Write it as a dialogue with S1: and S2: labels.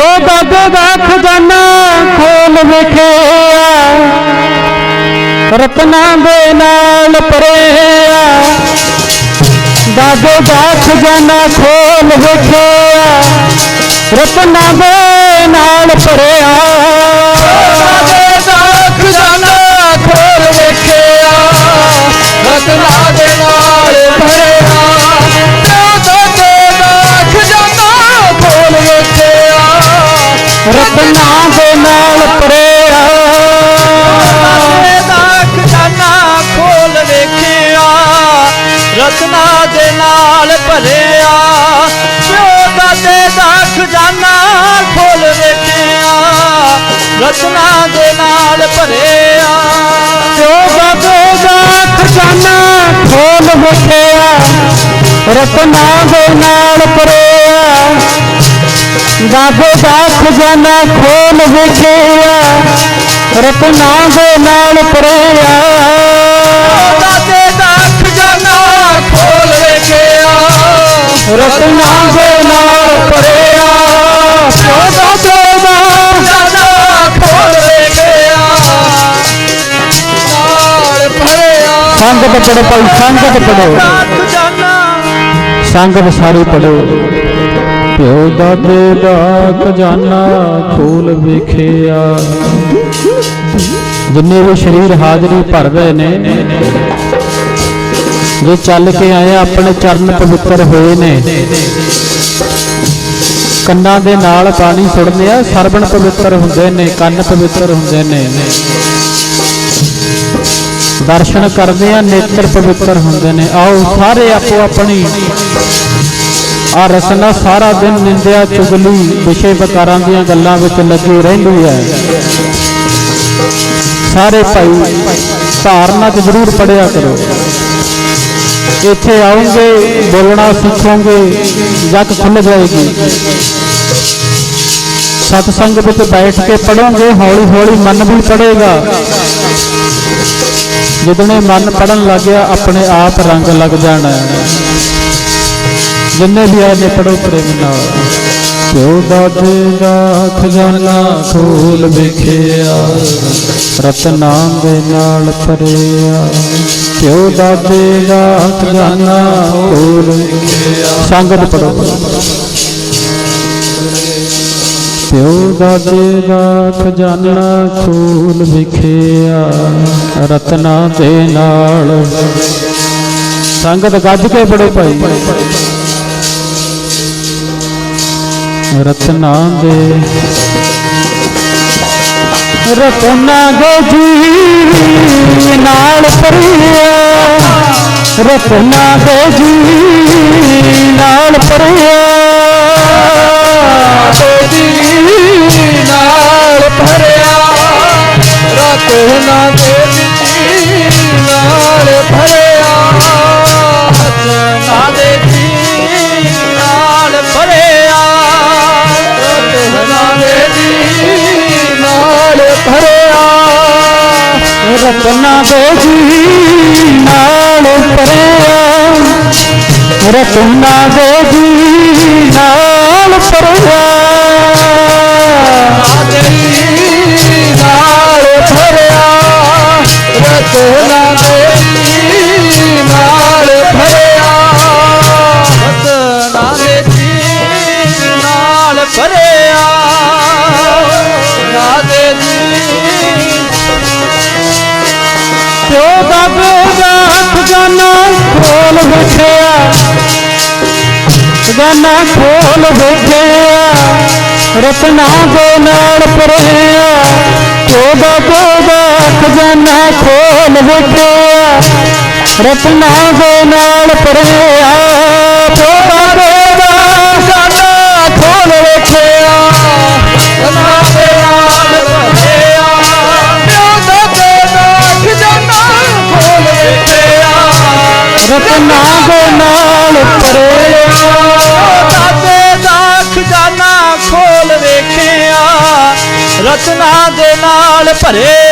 S1: ਪਿਓ ਦਾਦੇ ਦਾ ਖਜ਼ਾਨਾ ਖੋਲ ਵਿਖਿਆ। ਰਤਨਾਂ ਦੇ ਨਾਲ ਭਰਿਆ। ਦਾਦੇ ਦਾ ਖਜ਼ਾਨਾ ਖੋਲ ਵਿਖਿਆ। ਰਤਨਾਂ ਦੇ ਨਾਲ ਭਰਿਆ।
S2: ਰਤਨਾਂ ਦੇ ਨਾਲ ਭਰਿਆ ਦਾਦੇ ਦਾ ਖਜ਼ਾਨਾ ਖੋਲ ਵੇਖਿਆ
S1: ਰਤਨਾ ਦੇ ਨਾਲ ਭਰਿਆ।
S2: ਪਿਓ ਦਾਦੇ ਦਾ ਖਜ਼ਾਨਾ ਖੋਲ ਵੇਖਿਆ ਰਤਨਾ ਦੇ ਨਾਲ ਭਰਿਆ।
S1: ਪਿਓ ਦਾਦੇ ਦਾ ਖਜ਼ਾਨਾ ਖੋਲ ਵੇਖਿਆ ਰਤਨਾਂ ਦੇ ਨਾਲ ਭਰਿਆ। ਦਾਦੇ ਦਾ ਖਜ਼ਾਨਾ ਖੋਲ ਵੇਖਿਆ ਰਤਨਾਂ ਦੇ ਨਾਲ ਭਰਿਆ
S2: ਦਾਦੇ ਦਾ ਖਜ਼ਾਨਾ ਖੋਲ ਵੇਖਿਆ
S1: ਰਤਨਾਂ ਦੇ ਨਾਲ ਪਿਓ ਦਾਦੇ ਦਾ
S2: ਖਜ਼ਾਨਾ ਖੋਲ ਵੇਖਿਆ ਨਾਲ ਭਰਿਆ
S1: ਸੰਗਤ ਪੜੋ ਭਾਈ ਸੰਗਤ ਪੜੋ ਸੰਗਤ ਸਾਰੀ ਪੜੋ ਪਿਓ ਦਾਦੇ ਦਾ ਖਜ਼ਾਨਾ ਖੋਲ ਵੇਖਿਆ। ਜਿੰਨੇ ਵੀ ਸਰੀਰ ਹਾਜ਼ਰੀ ਭਰ ਰਹੇ ਨੇ, ਜੇ ਚੱਲ ਕੇ ਆਏ ਆਪਣੇ ਚਰਨ ਪਵਿੱਤਰ ਹੋਏ ਨੇ, ਕੰਨਾਂ ਦੇ ਨਾਲ ਪਾਣੀ ਸੁੱਟਦੇ ਆ ਸਰਬਣ ਪਵਿੱਤਰ ਹੁੰਦੇ ਨੇ, ਕੰਨ ਪਵਿੱਤਰ ਹੁੰਦੇ ਨੇ। ਦਰਸ਼ਨ ਕਰਦੇ ਆ, ਨੇਤਰ ਪਵਿੱਤਰ ਹੁੰਦੇ ਨੇ। ਆਓ ਸਾਰੇ ਆਪੋ ਆਪਣੀ ਆ ਰਸਨਾ ਸਾਰਾ ਦਿਨ ਨਿੰਦਿਆ ਚੁਗਲੀ, ਵਿਸ਼ੇ ਵਿਕਾਰਾਂ ਦੀਆਂ ਗੱਲਾਂ ਵਿੱਚ ਲੱਗੀ ਰਹਿੰਦੀ ਹੈ। ਸਾਰੇ ਭਾਈ, ਧਾਰਨਾ ਚ ਜ਼ਰੂਰ ਪੜਿਆ ਕਰੋ। ਇੱਥੇ ਆਉਂਗੇ, ਬੋਲਣਾ ਸਿੱਖੋਗੇ, ਜੱਗ ਖੁੱਲ ਜਾਏਗੀ। ਸਤਸੰਗ ਵਿੱਚ ਬੈਠ ਕੇ ਪੜੋਗੇ ਹੌਲੀ ਹੌਲੀ ਮਨ ਵੀ ਪੜੇਗਾ ਜਿਦਣੇ ਮਨ ਪੜਨ ਲੱਗਿਆ, ਆਪਣੇ ਆਪ ਰੰਗ ਲੱਗ ਜਾਣਾ। ਹੈ। ਜਿੰਨੇ ਵੀ ਆਏ ਨੇ ਪੜੋ ਪ੍ਰੇਮ ਨਾਲ ਪਿਓ ਦਾਦੇ ਦਾ ਖਜ਼ਾਨਾ ਖੋਲ ਵੇਖਿਆ। ਰਤਨਾ ਦੇ ਨਾਲ ਭਰਿਆ। ਪਿਓ ਦਾਦੇ ਦਾ ਖਜ਼ਾਨਾ ਖੋਲ ਵੇਖਿਆ। ਸੰਗਤ ਪੜੋ ਪਿਓ ਦਾਦੇ ਦਾ ਖਜ਼ਾਨਾ ਖੋਲ ਵਿਖਿਆ। ਰਤਨਾਂ ਦੇ ਨਾਲ। ਸੰਗਤ ਗੱਜ ਕੇ ਬੜੇ ਭਾਈ। ਰਤਨਾਂ ਦੇ। ਰਤਨਾਂ ਦੇ ਜੀ ਨਾਲ ਭਰਿਆ। ਰਤਨਾਂ ਗੋਜੀ ਨਾਲ ਭਰਿਆ।
S2: ਰਤਨਾ ਦੇ
S1: ਜੀ ਨਾਲ ਪਰਿਆ ਰਤਨਾ ਦੇ ਜੀ ਨਾਲ ਖਜ਼ਾਨਾ ਖੋਲ ਵੇਖਿਆ ਖਜ਼ਾਨਾ ਖੋਲ ਵੇਖਿਆ ਰਤਨਾ ਦੇ ਨਾਲ ਭਰਿਆ ਪਿਓ ਬਾਬੇ ਦਾ ਖਜ਼ਾਨਾ ਖੋਲ ਵੇਖਿਆ ਰਤਨਾ ਦੇ ਨਾਲ ਭਰਿਆ ਪਿਓ ਬਾਬੇ ਦਾ
S2: ਖਜ਼ਾਨਾ ਖੋਲ ਵੇਖਿਆ ਰਤਨਾ ਦੇ ਨਾਲ ਭਰਿਆ ਦਾਦੇ ਦਾ ਖਜ਼ਾਨਾ ਖੋਲ ਵੇਖਿਆ।
S1: ਰਤਨਾ ਦੇ ਨਾਲ
S2: ਭਰੇ